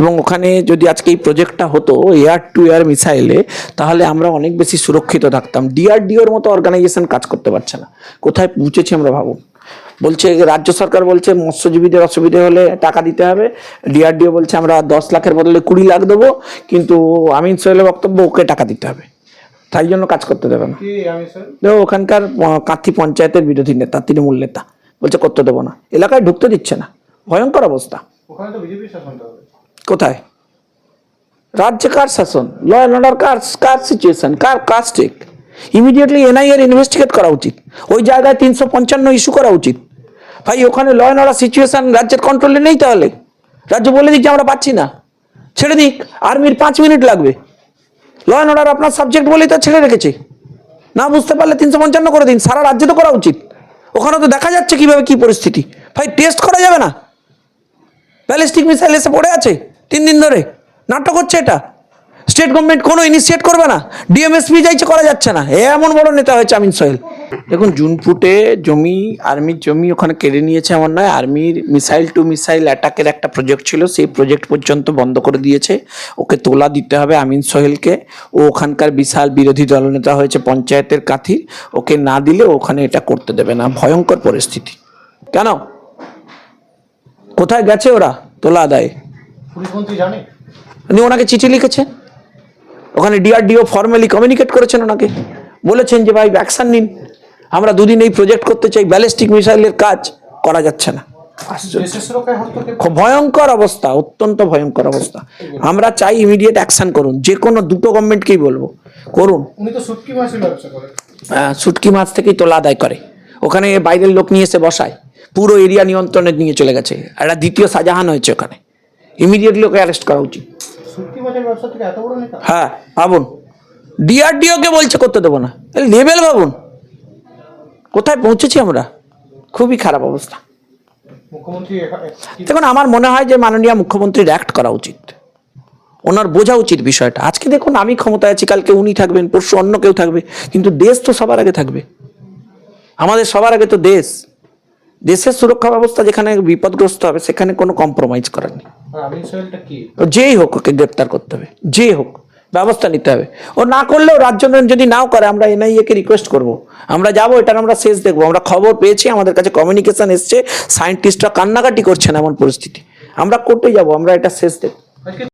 এবং ওখানে যদি আজকে এই প্রজেক্টটা হতো এয়ার টু এয়ার মিসাইলে তাহলে আমরা অনেক বেশি সুরক্ষিত থাকতাম। ডিআরডিওর মতো অর্গানাইজেশন কাজ করতে পারছে না। কোথায় পৌঁছেছি আমরা ভাবুন। বলছে রাজ্য সরকার বলছে মৎস্যজীবীদের অসুবিধে হলে টাকা দিতে হবে। ডিআরডিও বলছে আমরা দশ লাখের বদলে কুড়ি লাখ দেবো কিন্তু আমিন সোহেলের বক্তব্য ওকে টাকা দিতে হবে। তাই জন্য কাজ করতে দেবে না। ওখানকার কাঁথি পঞ্চায়েতের বিরোধী নেতা তৃণমূল নেতা। বলছে করতে দেবো না। এলাকায় ঢুকতে দিচ্ছে না। ভয়ঙ্কর অবস্থা। ওখানে তো বিজেপি শাসনটা হবে। কোথায়? রাজ্যে কার শাসন? ল অ্যান্ড অর্ডার কার কার সিচুয়েশন কার কার স্টেক ইমিডিয়েটলি এনআইএর ইনভেস্টিগেট করা উচিত। ওই জায়গায় তিনশো পঞ্চান্ন ইস্যু করা উচিত। ভাই, ওখানে ল অ্যান্ড অর্ডার সিচুয়েশন রাজ্যের কন্ট্রোলে নেই তাহলে? রাজ্য বলে দিক যে আমরা পাচ্ছি না। ছেড়ে দিক। আর্মির পাঁচ মিনিট লাগবে। ল অ্যান্ড অর্ডার আপনার সাবজেক্ট বলেই তো ছেড়ে রেখেছে। না বুঝতে পারলে তিনশো পঞ্চান্ন করে দিন। সারা রাজ্যে তো করা উচিত। ওখানে তো দেখা যাচ্ছে কীভাবে কি পরিস্থিতি। ভাই টেস্ট করা যাবে না। ব্যালিস্টিক মিসাইল এসে পড়ে আছে। তিন দিন ধরে। নাটক হচ্ছে এটা। স্টেট গভর্নমেন্ট কোনো ইনিশিয়েট করবে না। ডিএমএসপি যাইছে, করা যাচ্ছে না। এ এমন বড় নেতা হয়েছে আমিন সোহেল। দেখুন জুন ফুটে জমি আর্মির জমি ওখানে কেড়ে নিয়েছে এমন নয়। আর্মির মিসাইল টু মিসাইল অ্যাটাকের একটা প্রজেক্ট ছিল। সেই প্রজেক্ট পর্যন্ত বন্ধ করে দিয়েছে। ওকে তোলা দিতে হবে আমিন সোহেলকে। ও ওখানকার বিশাল বিরোধী দলনেতা হয়েছে পঞ্চায়েতের কাথির। ওকে না দিলে ওখানে এটা করতে দেবে না। ভয়ঙ্কর পরিস্থিতি। কেন? কোথায় গেছে ওরা তোলা আদায়? জানে? উনি ওনাকে চিঠি লিখেছেন ওখানে ডিআরডিও ফর্মালি কমিউনিকেট করেছেন ওনাকে। বলেছেন যে ভাই অ্যাকশন নিন। আমরা দুদিন এই প্রজেক্ট করতে চাই। ব্যালিস্টিক মিসাইলের কাজ করা যাচ্ছে না। ভয়ঙ্কর অবস্থা অত্যন্ত ভয়ঙ্কর অবস্থা। আমরা চাই ইমিডিয়েট অ্যাকশন করুন। যে কোনো দুটো গভর্নমেন্টকেই বলব করুন। সুটকি আহ, শুটকি মাছ থেকেই তোলা আদায় করে। ওখানে বাইরের লোক নিয়ে এসে বসায়। পুরো এরিয়া নিয়ন্ত্রণে নিয়ে চলে গেছে। একটা দ্বিতীয় শাহজাহান হয়েছে ওখানে। ইমিডিয়েটলি ওকে অ্যারেস্ট করা উচিত। হ্যাঁ ভাবুন। ডিআরডিওকে বলছে, করতে দেবো না। লেভেল ভাবুন। কোথায় পৌঁছেছি আমরা? খুবই খারাপ অবস্থা। দেখুন, আমার মনে হয় যে মাননীয় মুখ্যমন্ত্রীর অ্যাক্ট করা উচিত। ওনার বোঝা উচিত বিষয়টা। আজকে দেখুন, আমি ক্ষমতায় আছি, কালকে উনি থাকবেন, পরশু অন্য কেউ থাকবে, কিন্তু দেশ তো সবার আগে থাকবে। আমাদের সবার আগে তো দেশ। দেশের সুরক্ষা ব্যবস্থা যেখানে বিপদগ্রস্ত হবে সেখানে কোনো কম্প্রোমাইজ করার নেই। ও যেই হোক ওকে গ্রেপ্তার করতে হবে যে হোক ব্যবস্থা নিতে হবে। ও না করলেও রাজ্য যদি নাও করে আমরা এনআইএ কে রিকোয়েস্ট করব। আমরা যাব এটার আমরা শেষ দেখব। আমরা খবর পেয়েছি আমাদের কাছে কমিউনিকেশন এসছে সায়েন্টিস্টরা কান্নাকাটি করছেন এমন পরিস্থিতি। আমরা কোর্টে যাব আমরা এটা শেষ দেখব।